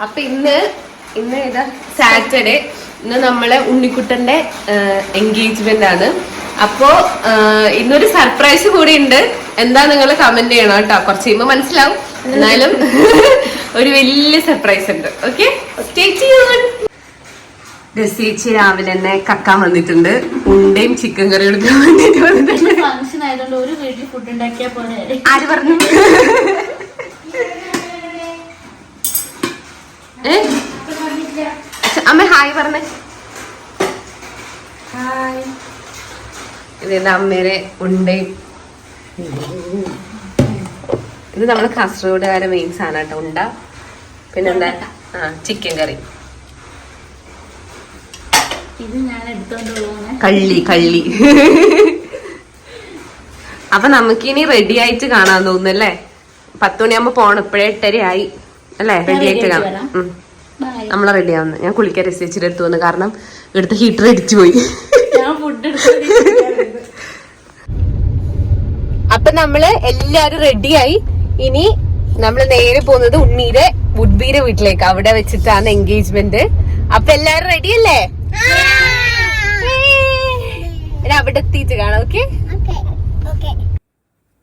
അപ്പൊ ഇന്ന് ഇന്ന് ഏതാ? സാറ്റർഡേ ഇന്ന് നമ്മളെ ഉണ്ണിക്കുട്ടന്റെ എൻഗേജ്മെന്റ് ആണ്. അപ്പോ ഇന്നൊരു സർപ്രൈസ് കൂടി ഉണ്ട്. എന്താ നിങ്ങൾ കമന്റ് ചെയ്യണം കേട്ടോ. കുറച്ച് കഴിയുമ്പോ മനസ്സിലാവും. എന്നാലും ഒരു വലിയ സർപ്രൈസ് ഉണ്ട്. ഓക്കെ സ്റ്റേ ട്യൂൺ രസേച്ചി രാവിലെ തന്നെ കക്കാൻ വന്നിട്ടുണ്ട്. ഉണ്ടയും ചിക്കൻ കറി എടുക്കാൻ വേണ്ടിട്ട് വന്നിട്ടുണ്ട്. ഫംഗ്ഷൻ ആയതുകൊണ്ട് ഒരു വീട്ടിൽ ഫുഡ് ഉണ്ടാക്കിയാൽ പോലെ ആര് പറഞ്ഞു ഏ അച്ഛ- അമ്മ ഹായ് പറഞ്ഞേ ഹായ്. ഇത് അമ്മേരെ ഉണ്ടയും ഇത് നമ്മൾ കാസർഗോഡുകാരെ മെയിൻ സാധനം കേട്ടോ ഉണ്ട. പിന്നെന്താ? ആ ചിക്കൻ കറി കള്ളി കള്ളി. അപ്പൊ നമുക്കിനി റെഡി ആയിട്ട് കാണാൻ തോന്നുന്നല്ലേ പത്തുമണിയാകുമ്പോ പോണം ഇപ്പഴേ എട്ടര ആയി അല്ലേ റെഡി ആയിട്ട് കാണാം. നമ്മളെ റെഡി ആവുന്നു. ഞാൻ കുളിക്കാൻ രസിച്ചിട്ട് എടുത്തു വന്നു. കാരണം ഇവിടുത്തെ ഹീറ്റർ അടിച്ചു പോയി. ഞാൻ ഫുഡ് എടുത്തോണ്ട് അപ്പൊ നമ്മൾ എല്ലാരും റെഡിയായി ഇനി നമ്മൾ നേരെ പോകുന്നത് ഉണ്ണീരെ വുഡ്ബീരെ വീട്ടിലേക്ക്. അവിടെ വെച്ചിട്ടാണ് എൻഗേജ്മെന്റ് അപ്പൊ എല്ലാരും റെഡി അല്ലേ? അവിടെ എത്തിയിട്ട് കാണാം ഓക്കെ.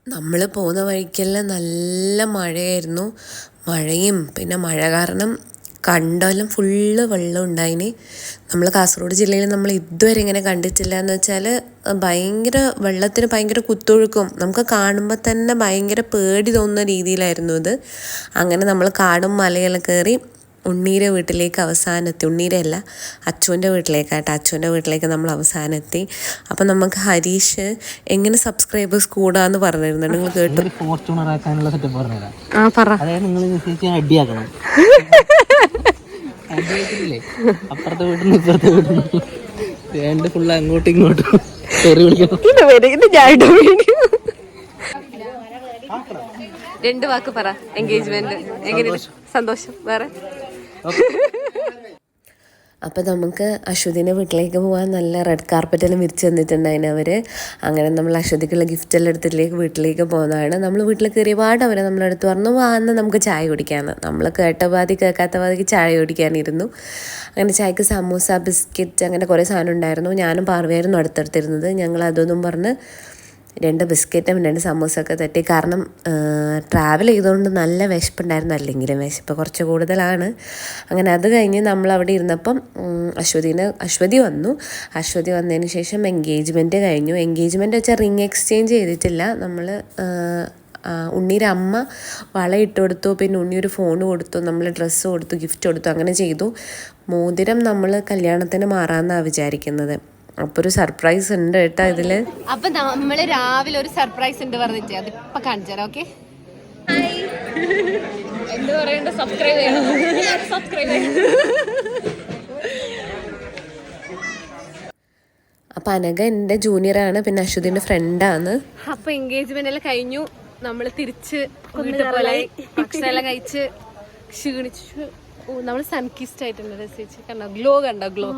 നമ്മൾ പോകുന്ന വഴിക്കെല്ലാം നല്ല മഴയായിരുന്നു. മഴയും പിന്നെ മഴ കാരണം കണ്ടാലും ഫുള്ള് വെള്ളം ഉണ്ടായിന്. നമ്മൾ കാസർഗോഡ് ജില്ലയിൽ നമ്മൾ ഇതുവരെ ഇങ്ങനെ കണ്ടിട്ടില്ല എന്ന് വെച്ചാൽ ഭയങ്കര വെള്ളത്തിന് ഭയങ്കര കുത്തൊഴുക്കും. നമുക്ക് കാണുമ്പോൾ തന്നെ ഭയങ്കര പേടി തോന്നുന്ന രീതിയിലായിരുന്നു ഇത്. അങ്ങനെ നമ്മൾ കാടും മലയെല്ലാം കയറി ഉണ്ണീരെ വീട്ടിലേക്ക് അവസാനത്തി ഉണ്ണീരല്ല അച്ചുവിന്റെ വീട്ടിലേക്കായിട്ട് അച്ചുവിന്റെ വീട്ടിലേക്ക് നമ്മൾ അവസാനത്തി അപ്പം നമുക്ക് ഹരീഷ് എങ്ങനെ സബ്സ്ക്രൈബേഴ്സ് കൂടാന്ന് പറഞ്ഞിരുന്നു. നിങ്ങൾ കേട്ടു. ഫോർച്യൂണർ ആക്കാനുള്ള സെറ്റപ്പ് പറഞ്ഞുതരാം. ആ പറ. അതായത് നിങ്ങൾ അടിയാക്കണം. അടിയാക്കില്ലേ അപ്പുറത്തെ വീട്ടിൽ നിന്ന് ഇപ്പുറത്തെ വീട്ടിൽ നിന്ന്. രണ്ട് ഫുള്ള് അങ്ങോട്ടും ഇങ്ങോട്ടും. തെറി വിളിക്കണം ഇത് വരെ ഇത് ഞാൻ ഇടാൻ രണ്ട് വാക്ക് പറ. എൻഗേജ്മെന്റ് എങ്ങനെ സന്തോഷം. വേറെ? അപ്പം നമുക്ക് അശ്വതിന്റെ വീട്ടിലേക്ക് പോകാൻ നല്ല റെഡ് കാർപ്പറ്റെല്ലാം വിരിച്ച് തന്നിട്ടുണ്ടായിന് അവർ അങ്ങനെ നമ്മൾ അശ്വതിക്കുള്ള ഗിഫ്റ്റ് എല്ലാം എടുത്തിട്ടിലേക്ക് വീട്ടിലേക്ക് പോകുന്നതാണ്. നമ്മൾ വീട്ടിൽ കയറിയ പാട് അവരെ നമ്മളെടുത്ത് പറഞ്ഞു വാന്ന് നമുക്ക് ചായ കുടിക്കാമെന്ന് നമ്മൾ കേട്ട പാതി കേൾക്കാത്ത പാതിക്ക് ചായ കുടിക്കാനിരുന്നു. അങ്ങനെ ചായക്ക് സമൂസ ബിസ്ക്കറ്റ് അങ്ങനെ കുറേ സാധനം ഉണ്ടായിരുന്നു. ഞാനും പാർവയായിരുന്നു അടുത്തെടുത്തിരുന്നത്. ഞങ്ങൾ അതൊന്നും പറഞ്ഞ് രണ്ട് ബിസ്ക്കറ്റും രണ്ട് സമൂസമൊക്കെ തട്ടി. കാരണം ട്രാവൽ ചെയ്തുകൊണ്ട് നല്ല വിശപ്പുണ്ടായിരുന്നു. അല്ലെങ്കിലും വിശപ്പ് കുറച്ച് കൂടുതലാണ്. അങ്ങനെ അത് കഴിഞ്ഞ് നമ്മൾ അവിടെ ഇരുന്നപ്പം അശ്വതിന് അശ്വതി വന്നു. അശ്വതി വന്നതിന് ശേഷം എൻഗേജ്മെന്റ് കഴിഞ്ഞു. എൻഗേജ്മെന്റ് വെച്ചാൽ റിങ് എക്സ്ചേഞ്ച് ചെയ്തിട്ടില്ല. നമ്മൾ ഉണ്ണീരെ അമ്മ വള ഇട്ട് കൊടുത്തു. പിന്നെ ഉണ്ണി ഒരു ഫോൺ കൊടുത്തു. നമ്മൾ ഡ്രസ്സ് കൊടുത്തു ഗിഫ്റ്റ് കൊടുത്തു. അങ്ങനെ ചെയ്തു. മോതിരം നമ്മൾ കല്യാണത്തിന് മാറാമെന്നാണ് വിചാരിക്കുന്നത്. അപ്പോൾ ഒരു സർപ്രൈസ് ഉണ്ട് കേട്ടോ ഇതിൽ. അപ്പൊ നമ്മൾ രാവിലെ ഒരു സർപ്രൈസ് ഉണ്ട് പറഞ്ഞിട്ട് അതിപ്പൊ കാണിച്ചാലോ ഓക്കെ എന്ത് പറയണ്ട സബ്സ്ക്രൈബ് ചെയ്യണം. സബ്സ്ക്രൈബ് ചെയ്യണം. അപ്പം അനഘ ആണ് ജൂനിയറാണ് പിന്നെ അശ്വതിന്റെ ഫ്രണ്ടാണ് അപ്പൊ എൻഗേജ്മെന്റ് എല്ലാം കഴിഞ്ഞു. നമ്മൾ തിരിച്ച് വീട്ടിൽ പോലെ ഭക്ഷണം എല്ലാം കഴിച്ച് ക്ഷീണിച്ചു. ഓ നമ്മൾ സൺകിസ്റ്റ് ആയിട്ടുണ്ട് രസിച്ച്. കണ്ടോ? ഗ്ലോ കണ്ടോ? ഗ്ലോ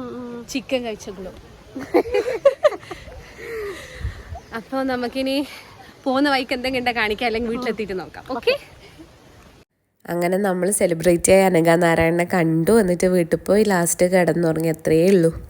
ചിക്കൻ കഴിച്ച ഗ്ലോ അപ്പൊ നമുക്കിനി പോകുന്ന വൈക്ക് എന്തെങ്കിലും കാണിക്കാം അല്ലെങ്കിൽ വീട്ടിലെത്തിയിട്ട് നോക്കാം. ഓക്കെ അങ്ങനെ നമ്മൾ സെലിബ്രേറ്റ് ചെയ്യാൻ അനഘ നാരായണനെ കണ്ടു. എന്നിട്ട് വീട്ടിൽ പോയി ലാസ്റ്റ് കിടന്നുറങ്ങി. അത്രയേ ഉള്ളൂ.